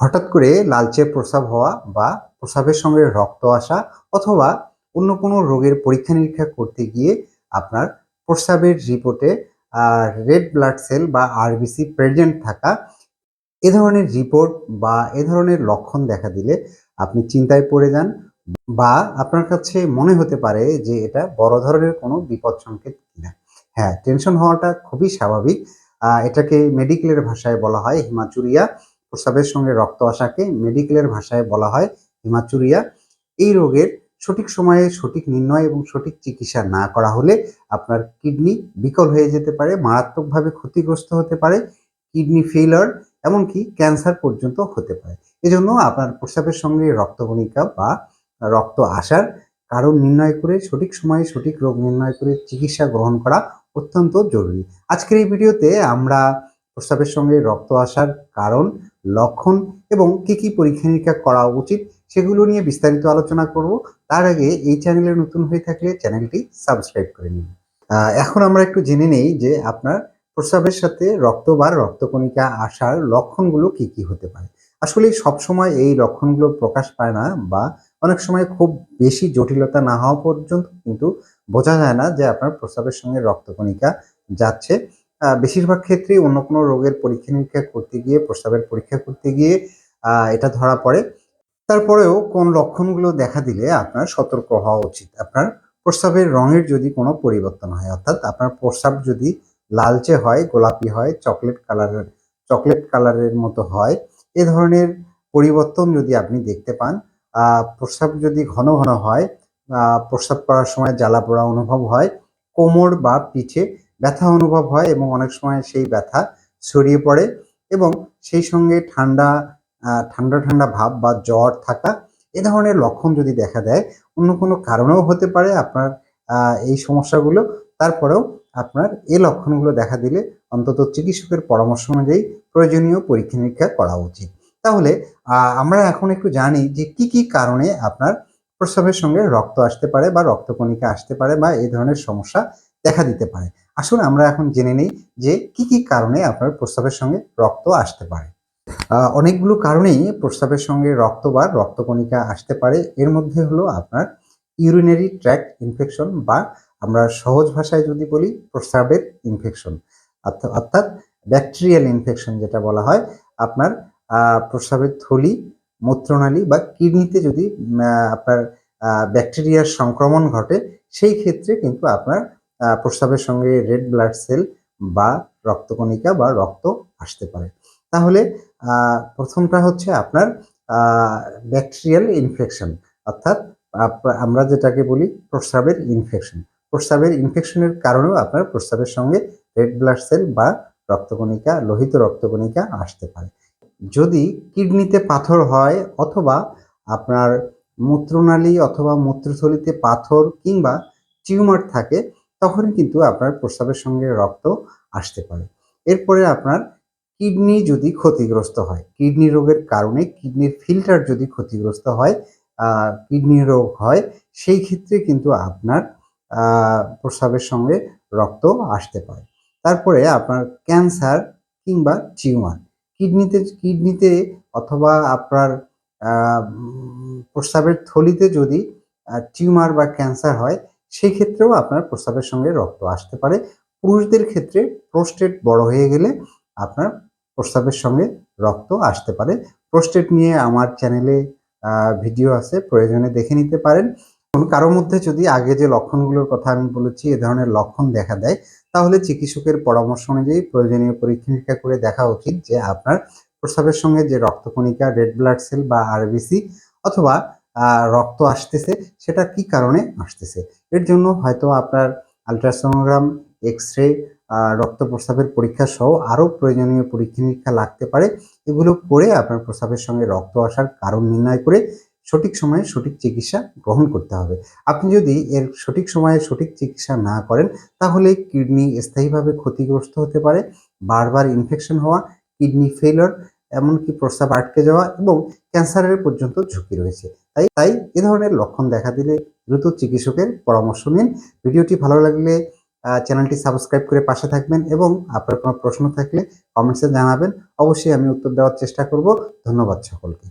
হঠাৎ করে লালচে প্রস্রাব হওয়া বা প্রস্রাবের সঙ্গে রক্ত আসা অথবা অন্য কোনো রোগের পরীক্ষা নিরীক্ষা করতে গিয়ে আপনার প্রস্রাবের রিপোর্টে রেড ব্লাড সেল বা আরবিসি প্রেজেন্ট থাকা এ ধরনের রিপোর্ট বা এ ধরনের লক্ষণ দেখা দিলে আপনি চিন্তায় পড়ে যান বা আপনার কাছে মনে হতে পারে যে এটা বড় ধরনের কোনো বিপদ সংকেত কিনা। হ্যাঁ টেনশন হওয়াটা খুবই স্বাভাবিক। এটাকে মেডিকেলের ভাষায় বলা হয় হিমাচুরিয়া। প্রস্রাবের সঙ্গে রক্ত আসাকে মেডিকেলের ভাষায় বলা হয় হিমাচুরিয়া। এই রোগের সঠিক সময়ে সঠিক নির্ণয় এবং সঠিক চিকিৎসা না করা হলে আপনার কিডনি বিকল হয়ে যেতে পারে, মারাত্মকভাবে ক্ষতিগ্রস্ত হতে পারে, কিডনি ফেইলার, এমনকি ক্যান্সার পর্যন্ত হতে পারে। এজন্য আপনার প্রস্রাবের সঙ্গে রক্তকণিকা বা রক্ত আসার কারণ নির্ণয় করে, সঠিক সময়ে সঠিক রোগ নির্ণয় করে চিকিৎসা গ্রহণ করা অত্যন্ত জরুরি। আজকের এই ভিডিওতে আমরা প্রস্রাবের সঙ্গে রক্ত আসার কারণ লক্ষণ এবং কি কি পরীক্ষা নিরীক্ষা করা উচিত সেগুলো নিয়ে বিস্তারিত আলোচনা করব। তার আগে এই চ্যানেলে নতুন হয়ে থাকলে চ্যানেলটি সাবস্ক্রাইব করে নিন। এখন আমরা একটু জেনে নেই যে আপনার প্রস্রাবের সাথে রক্ত বা রক্তকণিকা আসার লক্ষণগুলো কি কি হতে পারে। আসলে সবসময় এই লক্ষণগুলো প্রকাশ পায় না বা অনেক সময় খুব বেশি জটিলতা না হওয়া পর্যন্ত কিন্তু বোঝা যায় না যে আপনার প্রস্রাবের সঙ্গে রক্তকণিকা যাচ্ছে। বেশিরভাগ ক্ষেত্রে অন্য কোনো রোগের পরীক্ষা নিরীক্ষা করতে গিয়ে, প্রস্রাবের পরীক্ষা করতে গিয়ে এটা ধরা পড়ে। তারপরেও কোন লক্ষণগুলো দেখা দিলে আপনার সতর্ক হওয়া উচিত? আপনার প্রস্রাবের রঙের যদি কোনো পরিবর্তন হয়, অর্থাৎ আপনার প্রস্রাব যদি লালচে হয়, গোলাপি হয়, চকলেট কালারের চকলেট কালারের মতো হয়, এ ধরনের পরিবর্তন যদি আপনি দেখতে পান প্রস্রাব যদি ঘন ঘন হয় প্রস্রাব করার সময় জ্বালা পোড়া অনুভব হয়, কোমর বা পিঠে ব্যথা অনুভব হয় এবং অনেক সময় সেই ব্যথা ছড়িয়ে পড়ে এবং সেই সঙ্গে ঠান্ডা ঠান্ডা ঠান্ডা ভাব বা জ্বর থাকা এ ধরনের লক্ষণ যদি দেখা দেয়, অন্য কোনো কারণেও হতে পারে আপনার এই সমস্যাগুলো। তারপরেও আপনার এই লক্ষণগুলো দেখা দিলে অন্তত চিকিৎসকের পরামর্শ অনুযায়ী প্রয়োজনীয় পরীক্ষা নিরীক্ষা করা উচিত। তাহলে আমরা এখন একটু জানি যে কি কি কারণে আপনার প্রস্রাবের সঙ্গে রক্ত আসতে পারে বা রক্তকণিকা আসতে পারে বা এই ধরনের সমস্যা দেখা দিতে পারে। আসলে আমরা এখন জেনে নেই যে কি কি কারণে আপনার প্রস্রাবের সঙ্গে রক্ত আসতে পারে। অনেকগুলো কারণেই প্রস্রাবের সঙ্গে রক্ত বা রক্তকণিকা আসতে পারে। এর মধ্যে হলো আপনার ইউরিনারি ট্র্যাক ইনফেকশন বা আমরা সহজ ভাষায় যদি বলি প্রস্রাবের ইনফেকশন। অর্থাৎ ব্যাকটেরিয়াল ইনফেকশন যেটা বলা হয়, আপনার প্রস্রাবের থলি, মূত্রনালী বা কিডনিতে যদি আপনার ব্যাকটেরিয়ার সংক্রমণ ঘটে, সেই ক্ষেত্রে কিন্তু আপনার প্রস্রাবের সঙ্গে রেড ব্লাড সেল বা রক্তকণিকা বা রক্ত আসতে পারে। তাহলে প্রথমটা হচ্ছে আপনার ব্যাকটেরিয়াল ইনফেকশন অর্থাৎ আমরা যেটাকে বলি প্রস্রাবের ইনফেকশন প্রস্রাবের ইনফেকশনের কারণেও আপনার প্রস্রাবের সঙ্গে রেড ব্লাড সেল বা রক্তকণিকা, লোহিত রক্তকণিকা আসতে পারে। যদি কিডনিতে পাথর হয় অথবা আপনার মূত্রনালী অথবা মূত্রথলিতে পাথর কিংবা টিউমার থাকে তখন কিন্তু আপনার প্রস্রাবের সঙ্গে রক্ত আসতে পারে। এরপরে আপনার কিডনি যদি ক্ষতিগ্রস্ত হয়, কিডনি রোগের কারণে কিডনির ফিল্টার যদি ক্ষতিগ্রস্ত হয় কিডনি রোগ হয়, সেই ক্ষেত্রে কিন্তু আপনার প্রস্রাবের সঙ্গে রক্ত আসতে পারে। তারপরে আপনার ক্যান্সার কিংবা টিউমার। কিডনিতে কিডনিতে অথবা আপনার প্রস্রাবের থলিতে যদি টিউমার বা ক্যান্সার হয় সেই ক্ষেত্রেও আপনার প্রস্রাবের সঙ্গে রক্ত আসতে পারে। পুরুষদের ক্ষেত্রে প্রোস্টেট বড় হয়ে গেলে আপনার প্রস্রাবের সঙ্গে রক্ত আসতে পারে। প্রোস্টেট নিয়ে আমার চ্যানেলে ভিডিও আছে, প্রয়োজনে দেখে নিতে পারেন। কারোর মধ্যে যদি আগে যে লক্ষণগুলোর কথা আমি বলেছি, এ ধরনের লক্ষণ দেখা দেয়, তাহলে চিকিৎসকের পরামর্শ অনুযায়ী প্রয়োজনীয় পরীক্ষা নিরীক্ষা করে দেখা উচিত যে আপনার প্রস্রাবের সঙ্গে যে রক্তকণিকা, রেড ব্লাড সেল বা আরবিসি অথবা রক্ত আসতেছে, সেটা কি কারণে আসতেছে? এর জন্য হয়তো আপনার আলট্রাসোনোগ্রাম এক্স রে রক্ত প্রস্রাবের পরীক্ষা সহ আরও প্রয়োজনীয় পরীক্ষা নিরীক্ষা লাগতে পারে। এগুলো করে আপনার প্রস্রাবের সঙ্গে রক্ত আসার কারণ নির্ণয় করে সঠিক সময়ে সঠিক চিকিৎসা গ্রহণ করতে হবে। আপনি যদি এর সঠিক সময়ে সঠিক চিকিৎসা না করেন, তাহলে কিডনি স্থায়ীভাবে ক্ষতিগ্রস্ত হতে পারে। বারবার ইনফেকশন হওয়া, কিডনি ফেলার এমনকি প্রস্রাব আটকে যাওয়া এবং ক্যান্সারের পর্যন্ত ঝুঁকি রয়েছে। তাই তাই এ ধরনের লক্ষণ দেখা দিলে দ্রুত চিকিৎসকের পরামর্শ নিন। ভিডিওটি ভালো লাগলে চ্যানেলটি সাবস্ক্রাইব করে পাশে থাকবেন এবং আপনার কোনো প্রশ্ন থাকলে কমেন্টসে জানাবেন। অবশ্যই আমি উত্তর দেওয়ার চেষ্টা করব। ধন্যবাদ সকলকে।